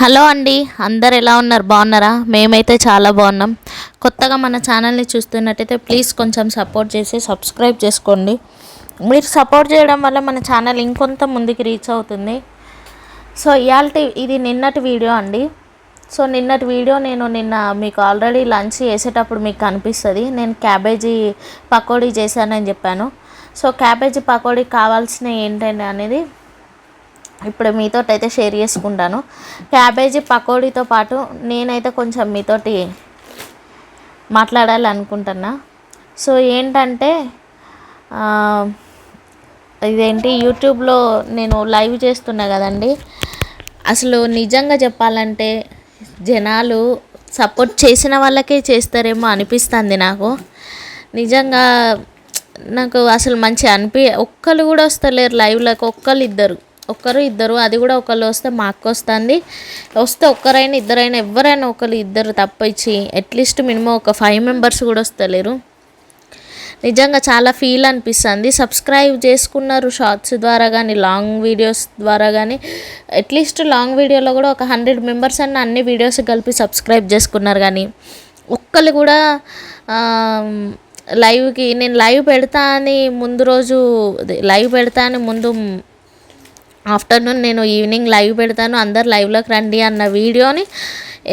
Hello అండి అందరు ఎలా ఉన్నారు? బాగున్నారా? మేమైతే చాలా బాగున్నాం. కొత్తగా మన ఛానల్ని చూస్తున్నట్టయితే ప్లీజ్ కొంచెం సపోర్ట్ చేసి సబ్స్క్రైబ్ చేసుకోండి. మీరు సపోర్ట్ చేయడం వల్ల మన ఛానల్ ఇంకొంత ముందుకు రీచ్ అవుతుంది. సో ఇవాళ ఇది నిన్నటి వీడియో అండి. సో నిన్నటి వీడియో నేను నిన్న మీకు ఆల్రెడీ లంచ్ చేసేటప్పుడు మీకు కనిపిస్తుంది. నేను క్యాబేజీ పకోడీ చేశానని చెప్పాను. సో క్యాబేజీ పకోడీ కావాల్సిన ఏంటండి అనేది ఇప్పుడు మీతోటి అయితే షేర్ చేసుకుంటాను. క్యాబేజీ పకోడీతో పాటు నేనైతే కొంచెం మీతోటి మాట్లాడాలి అనుకుంటున్నా సో ఏంటంటే ఇదేంటి యూట్యూబ్లో నేను లైవ్ చేస్తున్నా కదండి. అసలు నిజంగా చెప్పాలంటే జనాలు సపోర్ట్ చేసిన వాళ్ళకే చేస్తారేమో అనిపిస్తుంది నాకు. నిజంగా నాకు అసలు మంచి అనిపి ఒక్కరు కూడా వస్తలేరు లైవ్లోకి ఒక్కరు ఇద్దరు. ఒక్కరు ఇద్దరు అది కూడా ఒకళ్ళు వస్తే మా అక్క వస్తుంది. వస్తే ఒక్కరైనా ఇద్దరైనా ఎవరైనా ఒకరు ఇద్దరు తప్పించి అట్లీస్ట్ మినిమం ఒక ఫైవ్ మెంబర్స్ కూడా వస్తలేరు. నిజంగా చాలా ఫీల్ అనిపిస్తుంది. సబ్స్క్రైబ్ చేసుకున్నారు షార్ట్స్ ద్వారా కానీ లాంగ్ వీడియోస్ ద్వారా కానీ అట్లీస్ట్ లాంగ్ వీడియోలో కూడా ఒక హండ్రెడ్ మెంబర్స్ అన్న అన్ని వీడియోస్ కలిపి సబ్స్క్రైబ్ చేసుకున్నారు కానీ ఒక్కళ్ళు కూడా లైవ్కి నేను లైవ్ పెడతా అని ముందు రోజు లైవ్ పెడతా అని ముందు ఆఫ్టర్నూన్ నేను ఈవినింగ్ లైవ్ పెడతాను అందరు లైవ్లోకి రండి అన్న వీడియోని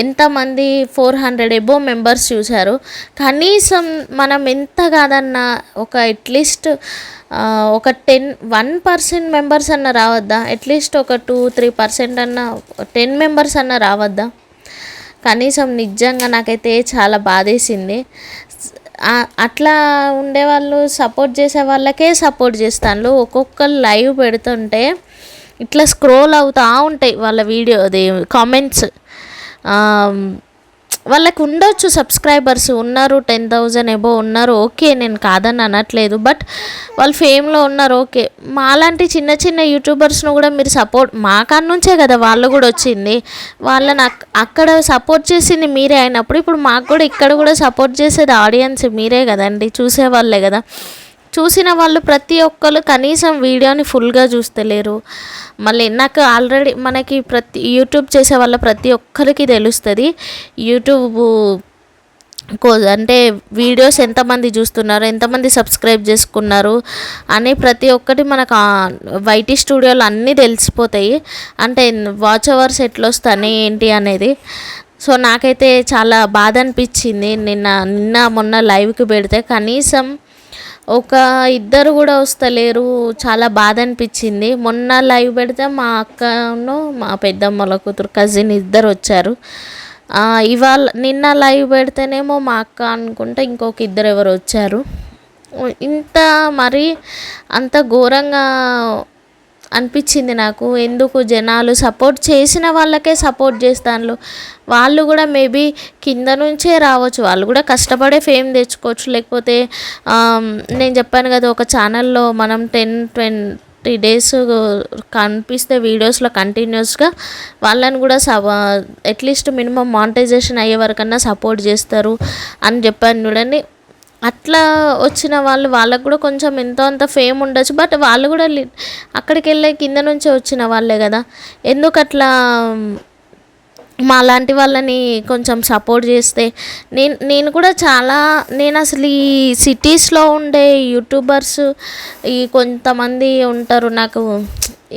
ఎంతమంది ఫోర్ హండ్రెడ్ ఎబో మెంబర్స్ చూశారు. కనీసం మనం ఎంత కాదన్నా ఒక అట్లీస్ట్ ఒక టెన్ వన్ పర్సెంట్ మెంబర్స్ అన్న రావద్దా? అట్లీస్ట్ ఒక టూ త్రీ పర్సెంట్ అన్న టెన్ మెంబర్స్ అన్న రావద్దా? కనీసం నిజంగా నాకైతే చాలా బాధేసింది. అట్లా ఉండేవాళ్ళు సపోర్ట్ చేసే వాళ్ళకే సపోర్ట్ చేస్తాను ఒక్కొక్కరు లైవ్ పెడుతుంటే ఇట్లా స్క్రోల్ అవుతూ ఉంటాయి వాళ్ళ వీడియో అది కామెంట్స్ వాళ్ళకు ఉండొచ్చు సబ్స్క్రైబర్స్ ఉన్నారు టెన్ థౌజండ్ ఎబో ఉన్నారు ఓకే నేను కాదని అనట్లేదు బట్ వాళ్ళు ఫేమ్లో ఉన్నారు ఓకే. మాలాంటి చిన్న చిన్న యూట్యూబర్స్ను కూడా మీరు సపోర్ట్ మా నుంచే కదా వాళ్ళు కూడా వచ్చింది. వాళ్ళని అక్- అక్కడ సపోర్ట్ చేసింది మీరే అయినప్పుడు ఇప్పుడు మాకు కూడా ఇక్కడ కూడా సపోర్ట్ చేసేది ఆడియన్స్ మీరే కదండి చూసేవాళ్ళే కదా. చూసిన వాళ్ళు ప్రతి ఒక్కరు కనీసం వీడియోని ఫుల్గా చూస్తలేరు మళ్ళీ నాకు ఆల్రెడీ మనకి ప్రతి యూట్యూబ్ చేసే వాళ్ళ ప్రతి ఒక్కరికి తెలుస్తుంది. యూట్యూబ్ కో అంటే వీడియోస్ ఎంతమంది చూస్తున్నారు ఎంతమంది సబ్స్క్రైబ్ చేసుకున్నారు అని ప్రతి ఒక్కటి మనకు వైటీ స్టూడియోలు అన్నీ తెలిసిపోతాయి. అంటే వాచ్ అవర్స్ ఎట్లొస్తాయి ఏంటి అనేది. సో నాకైతే చాలా బాధ అనిపించింది. నిన్న నిన్న మొన్న లైవ్కి పెడితే కనీసం ఒక ఇద్దరు కూడా వస్తలేరు. చాలా బాధ అనిపించింది. మొన్న లైవ్ పెడితే మా అక్కను మా పెద్దమ్మల కూతురు కజిన్ ఇద్దరు వచ్చారు. ఇవాళ నిన్న లైవ్ పెడితేనేమో మా అక్క అనుకుంటే ఇంకొక ఇద్దరు ఎవరు వచ్చారు. ఇంత మరి అంత ఘోరంగా అనిపించింది నాకు. ఎందుకు జనాలు సపోర్ట్ చేసిన వాళ్ళకే సపోర్ట్ చేస్తాను వాళ్ళు కూడా మేబీ కింద నుంచే రావచ్చు. వాళ్ళు కూడా కష్టపడే ఫేమ్ తెచ్చుకోవచ్చు. లేకపోతే నేను చెప్పాను కదా ఒక ఛానల్లో మనం టెన్ ట్వంటీ డేస్ కనిపిస్తే వీడియోస్లో కంటిన్యూస్గా వాళ్ళని కూడా సబ అట్లీస్ట్ మినిమం మానిటైజేషన్ అయ్యే వరకన్నా సపోర్ట్ చేస్తారు అని చెప్పాను చూడండి. అట్లా వచ్చిన వాళ్ళు వాళ్ళకు కూడా కొంచెం ఎంతో అంత ఫేమ్ ఉండొచ్చు. బట్ వాళ్ళు కూడా అక్కడికి వెళ్ళే కింద నుంచే వచ్చిన వాళ్ళే కదా. ఎందుకు అట్లా మా లాంటి వాళ్ళని కొంచెం సపోర్ట్ చేస్తే నేను నేను కూడా చాలా నేను అసలు ఈ సిటీస్లో ఉండే యూట్యూబర్స్ ఈ కొంతమంది ఉంటారు నాకు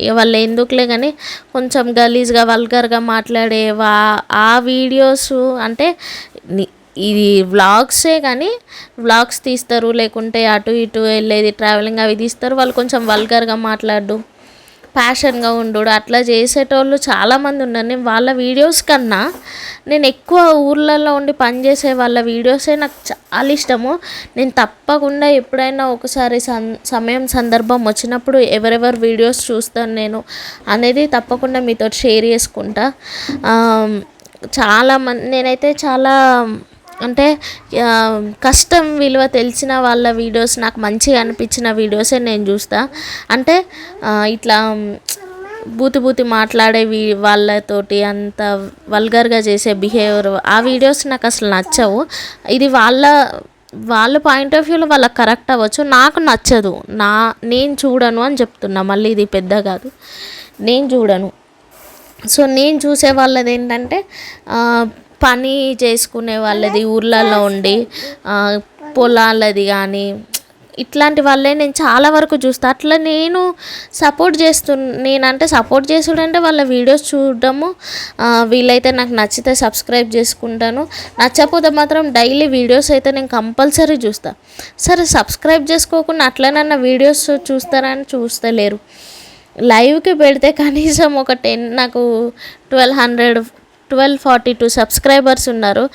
ఇక వాళ్ళు ఎందుకులే కానీ కొంచెం గలీజ్గా వల్గర్గా మాట్లాడే వా ఆ వీడియోస్ అంటే ఇది వ్లాగ్సే కానీ వ్లాగ్స్ తీస్తారు లేకుంటే అటు ఇటు వెళ్ళేది ట్రావెలింగ్ అవి తీస్తారు. వాళ్ళు కొంచెం వల్గర్గా మాట్లాడు ప్యాషన్గా ఉండు అట్లా చేసేటోళ్ళు చాలామంది ఉన్నారు. నేను వాళ్ళ వీడియోస్ కన్నా నేను ఎక్కువ ఊర్లలో ఉండి పనిచేసే వాళ్ళ వీడియోసే నాకు చాలా ఇష్టము. నేను తప్పకుండా ఎప్పుడైనా ఒకసారి సం సమయం సందర్భం వచ్చినప్పుడు ఎవరెవరు వీడియోస్ చూస్తాను నేను అనేది తప్పకుండా మీతో షేర్ చేసుకుంటా. చాలా మంది నేనైతే చాలా అంటే కష్టం విలువ తెలిసిన వాళ్ళ వీడియోస్ నాకు మంచిగా అనిపించిన వీడియోసే నేను చూస్తా. అంటే ఇట్లా బూతి బూతి మాట్లాడే వీ వాళ్ళతోటి అంత వల్గర్గా చేసే బిహేవియర్ ఆ వీడియోస్ నాకు అసలు నచ్చవు. ఇది వాళ్ళ వాళ్ళ పాయింట్ ఆఫ్ వ్యూలో వాళ్ళకి కరెక్ట్ అవ్వచ్చు. నాకు నచ్చదు. నా నేను చూడను అని చెప్తున్నా. మళ్ళీ ఇది పెద్ద కాదు. నేను చూడను. సో నేను చూసే వాళ్ళది ఏంటంటే పని చేసుకునే వాళ్ళది ఊర్లలో ఉండి పొలాలది కానీ ఇట్లాంటి వాళ్ళే నేను చాలా వరకు చూస్తా. అట్లా నేను సపోర్ట్ చేస్తు నేనంటే సపోర్ట్ చేసుడంటే వాళ్ళ వీడియోస్ చూడడము. వీలైతే నాకు నచ్చితే సబ్స్క్రైబ్ చేసుకుంటాను. నచ్చకపోతే మాత్రం డైలీ వీడియోస్ అయితే నేను కంపల్సరీ చూస్తా. సరే సబ్స్క్రైబ్ చేసుకోకుండా అట్లనన్నా వీడియోస్ చూస్తారని చూస్తలేరు. లైవ్కి పెడితే కనీసం ఒక టెన్ నాకు twelve hundred twelve forty two subscribers ఉన్నారు.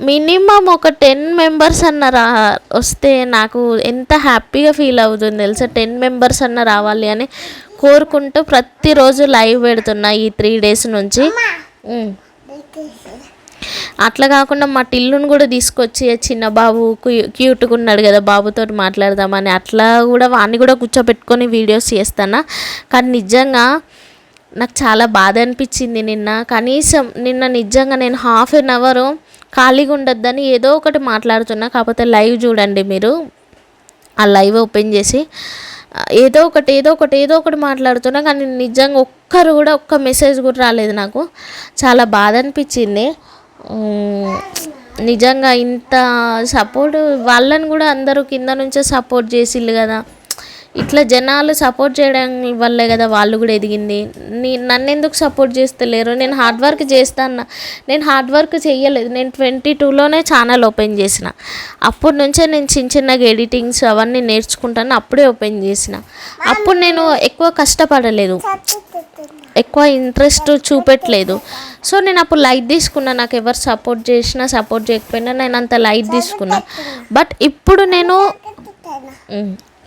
మినిమం ఒక టెన్ మెంబర్స్ అన్న రా వస్తే నాకు ఎంత హ్యాపీగా ఫీల్ అవుతుంది తెలుసా? టెన్ మెంబర్స్ అన్న రావాలి అని కోరుకుంటూ ప్రతిరోజు లైవ్ పెడుతున్నా ఈ త్రీ డేస్ నుంచి. అట్లా కాకుండా మా టిల్లును కూడా తీసుకొచ్చి చిన్న బాబు క్యూ- క్యూట్గా ఉన్నాడు కదా బాబుతో మాట్లాడదామని అట్లా కూడా వాడిని కూడా కూర్చోబెట్టుకొని వీడియోస్ చేస్తాను. కానీ నిజంగా నాకు చాలా బాధ అనిపించింది నిన్న. కనీసం నిన్న నిజంగా నేను హాఫ్ అన్ అవర్ ఖాళీగా ఉండొద్దని ఏదో ఒకటి మాట్లాడుతున్నా కాకపోతే లైవ్ చూడండి మీరు. ఆ లైవ్ ఓపెన్ చేసి ఏదో ఒకటి ఏదో ఒకటి ఏదో ఒకటి మాట్లాడుతున్నా కానీ నిజంగా ఒక్కరు కూడా ఒక్క మెసేజ్ కూడా రాలేదు నాకు. చాలా బాధ అనిపించింది. నిజంగా ఇంత సపోర్ట్ వాళ్ళని కూడా అందరూ కింద నుంచే సపోర్ట్ చేసిల్లు కదా. ఇట్లా జనాలు సపోర్ట్ చేయడం వల్లే కదా వాళ్ళు కూడా ఎదిగింది. నీ నన్ను ఎందుకు సపోర్ట్ చేస్తలేరు? నేను హార్డ్ వర్క్ చేస్తాను నేను హార్డ్ వర్క్ చేయలేదు నేను ట్వంటీ టూలోనే ఛానల్ ఓపెన్ చేసిన. అప్పటి నుంచే నేను చిన్న చిన్నగా ఎడిటింగ్స్ అవన్నీ నేర్చుకుంటాను అప్పుడే ఓపెన్ చేసిన. అప్పుడు నేను ఎక్కువ కష్టపడలేదు. ఎక్కువ ఇంట్రెస్ట్ చూపెట్టలేదు. సో నేను అప్పుడు లైట్ తీసుకున్నా. నాకు ఎవరు సపోర్ట్ చేసినా సపోర్ట్ చేయకపోయినా నేను అంత లైట్ తీసుకున్నా. బట్ ఇప్పుడు నేను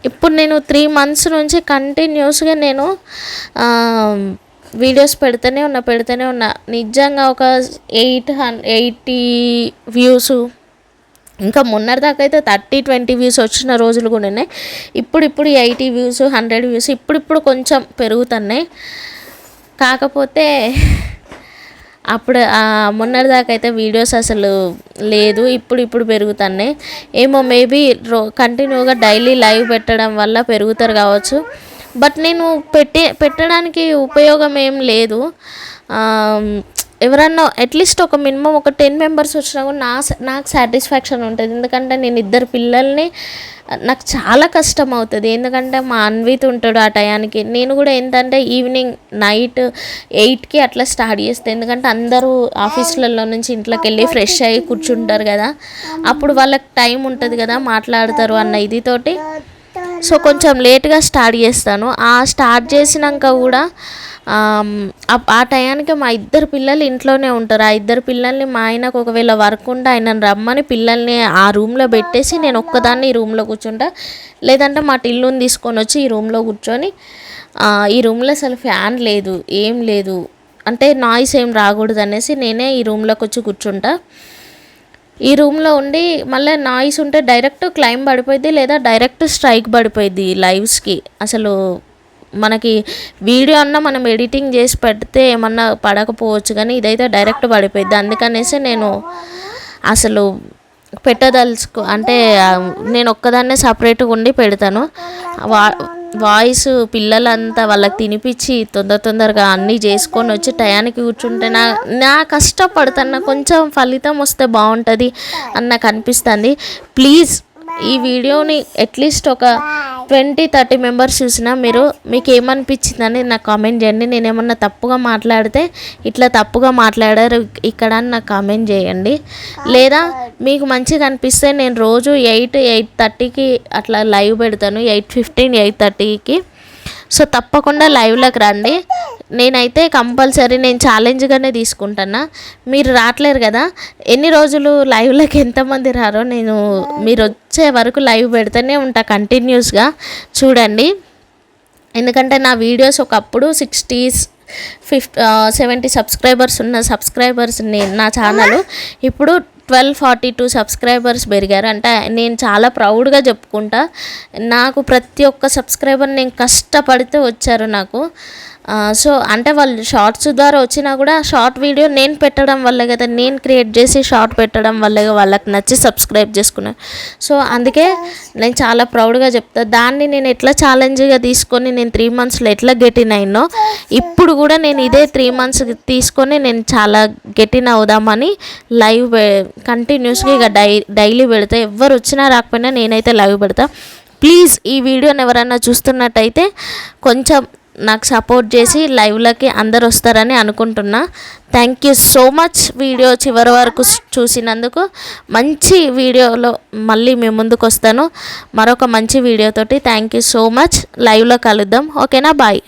ఇప్పుడు నేను త్రీ మంత్స్ నుంచి కంటిన్యూస్గా నేను వీడియోస్ పెడుతూనే ఉన్నా పెడుతూనే ఉన్నా. నిజంగా ఒక ఎయిట్ హన్ ఎయిటీ వ్యూస్ ఇంకా మొన్నటిదాకా అయితే థర్టీ ట్వంటీ వ్యూస్ వచ్చిన రోజులు కూడా ఉన్నాయి. ఇప్పుడు ఇప్పుడు ఎయిటీ వ్యూస్ హండ్రెడ్ వ్యూస్ ఇప్పుడు ఇప్పుడు కొంచెం పెరుగుతున్నాయి. కాకపోతే అప్పుడు మొన్నటి మొన్నటిదాకా అయితే వీడియోస్ అసలు లేదు ఇప్పుడు ఇప్పుడు పెరుగుతున్నాయి. ఏమో మేబీ రో కంటిన్యూగా డైలీ లైవ్ పెట్టడం వల్ల పెరుగుతారు కావచ్చు. బట్ నేను పెట్టే పెట్టడానికి ఉపయోగం ఏం లేదు. ఎవరన్నా అట్లీస్ట్ ఒక మినిమం ఒక టెన్ మెంబర్స్ వచ్చినా కూడా నా నాకు సాటిస్ఫాక్షన్ ఉంటుంది. ఎందుకంటే నేను ఇద్దరు పిల్లల్ని నాకు చాలా కష్టం అవుతుంది. ఎందుకంటే మా అన్విత్ ఉంటాడు ఆ టయానికి. నేను కూడా ఏంటంటే ఈవినింగ్ నైట్ ఎయిట్కి అట్లా స్టార్ట్ చేస్తాను ఎందుకంటే అందరూ ఆఫీసులలో నుంచి ఇంట్లోకి వెళ్ళి ఫ్రెష్ అయ్యి కూర్చుంటారు కదా. అప్పుడు వాళ్ళకి టైం ఉంటుంది కదా మాట్లాడతారు అన్న ఇది తోటి సో కొంచెం లేట్గా స్టార్ట్ చేస్తాను. ఆ స్టార్ట్ చేసినాక కూడా ఆ- టయానికి మా ఇద్దరు పిల్లలు ఇంట్లోనే ఉంటారు. ఆ ఇద్దరు పిల్లల్ని మా ఆయనకు ఒకవేళ వర్క్ ఉంటే ఆయనను రమ్మని పిల్లల్ని ఆ రూమ్లో పెట్టేసి నేను ఒక్కదాన్ని ఈ రూమ్లో కూర్చుంటా. లేదంటే మా టిల్లుని తీసుకొని వచ్చి ఈ రూమ్లో కూర్చొని ఈ రూమ్లో అసలు ఫ్యాన్ లేదు ఏం లేదు అంటే నాయిస్ ఏం రాకూడదు అనేసి నేనే ఈ రూమ్లోకి వచ్చి కూర్చుంటా. ఈ రూమ్లో ఉండి మళ్ళీ నాయిస్ ఉంటే డైరెక్ట్ క్లైమ్ పడిపోయింది లేదా డైరెక్ట్ స్ట్రైక్ పడిపోయింది లైవ్స్కి. అసలు మనకి వీడియో అన్నా మనం ఎడిటింగ్ చేసి పెడితే ఏమన్నా పడకపోవచ్చు కానీ ఇదైతే డైరెక్ట్ పడిపోయింది అందుకనేసి నేను అసలు పెట్టదలుచుకో అంటే నేను ఒక్కదాన్నే సపరేట్గా ఉండి పెడతాను. వా వాయిస్ పిల్లలంతా వాళ్ళకి తినిపించి తొందర తొందరగా అన్నీ చేసుకొని వచ్చి టయానికి కూర్చుంటే నా నా కష్టపడుతున్నా కొంచెం ఫలితం వస్తే బాగుంటుంది అని నాకు అనిపిస్తుంది ప్లీజ్ ఈ వీడియోని అట్లీస్ట్ ఒక ట్వంటీ థర్టీ మెంబర్స్ చూసినా మీరు మీకు ఏమనిపించిందని నాకు కామెంట్ చేయండి. నేను ఏమన్నా తప్పుగా మాట్లాడితే ఇట్లా తప్పుగా మాట్లాడారు ఇక్కడ అని నాకు కామెంట్ చేయండి. లేదా మీకు మంచిగా అనిపిస్తే నేను రోజు ఎయిట్ ఎయిట్ థర్టీకి అట్లా లైవ్ పెడతాను. ఎయిట్ ఫిఫ్టీన్ ఎయిట్ థర్టీకి. సో తప్పకుండా లైవ్లోకి రండి. నేనైతే కంపల్సరీ నేను ఛాలెంజ్గానే తీసుకుంటున్నా మీరు రావట్లేరు కదా. ఎన్ని రోజులు లైవ్లోకి ఎంతమంది రారో నేను మీరు వచ్చే వరకు లైవ్ పెడుతూనే ఉంటా కంటిన్యూస్గా. చూడండి. ఎందుకంటే నా వీడియోస్ ఒకప్పుడు సిక్స్టీస్ ఫిఫ్ సెవెంటీ సబ్స్క్రైబర్స్ ఉన్న సబ్స్క్రైబర్స్ నేను నా ఛానల్. ఇప్పుడు ట్వెల్వ్ ఫార్టీ టూ సబ్స్క్రైబర్స్ పెరిగారు. అంటే నేను చాలా ప్రౌడ్గా చెప్పుకుంటా. నాకు ప్రతి ఒక్క సబ్స్క్రైబర్ నేను కష్టపడితే వచ్చారు నాకు. సో అంటే వాళ్ళు షార్ట్స్ ద్వారా వచ్చినా కూడా షార్ట్ వీడియో నేను పెట్టడం వల్ల కదా నేను క్రియేట్ చేసి షార్ట్ పెట్టడం వల్ల వాళ్ళకి నచ్చి సబ్స్క్రైబ్ చేసుకున్నాను సో అందుకే నేను చాలా ప్రౌడ్గా చెప్తా దాన్ని నేను ఎట్లా ఛాలెంజ్గా తీసుకొని నేను త్రీ మంత్స్లో ఎట్లా గెటిన్ అయినో ఇప్పుడు కూడా నేను ఇదే త్రీ మంత్స్ తీసుకొని నేను చాలా గెటిన్ అవుదామని లైవ్ కంటిన్యూస్గా ఇక డై డైలీ పెడతా. ఎవరు వచ్చినా రాకపోయినా నేనైతే లైవ్ పెడతా. ప్లీజ్ ఈ వీడియోని ఎవరైనా చూస్తున్నట్టయితే కొంచెం నాకు సపోర్ట్ చేసి లైవ్లకి అందరు వస్తారని అనుకుంటున్నా. Thank you so much video చివరి వరకు చూసినందుకు. మంచి వీడియోలో మళ్ళీ మీ ముందుకు వస్తాను. మరొక మంచి వీడియోతోటి థ్యాంక్ యూ సో మచ్ లైవ్లో కలుద్దాం. ఓకేనా బాయ్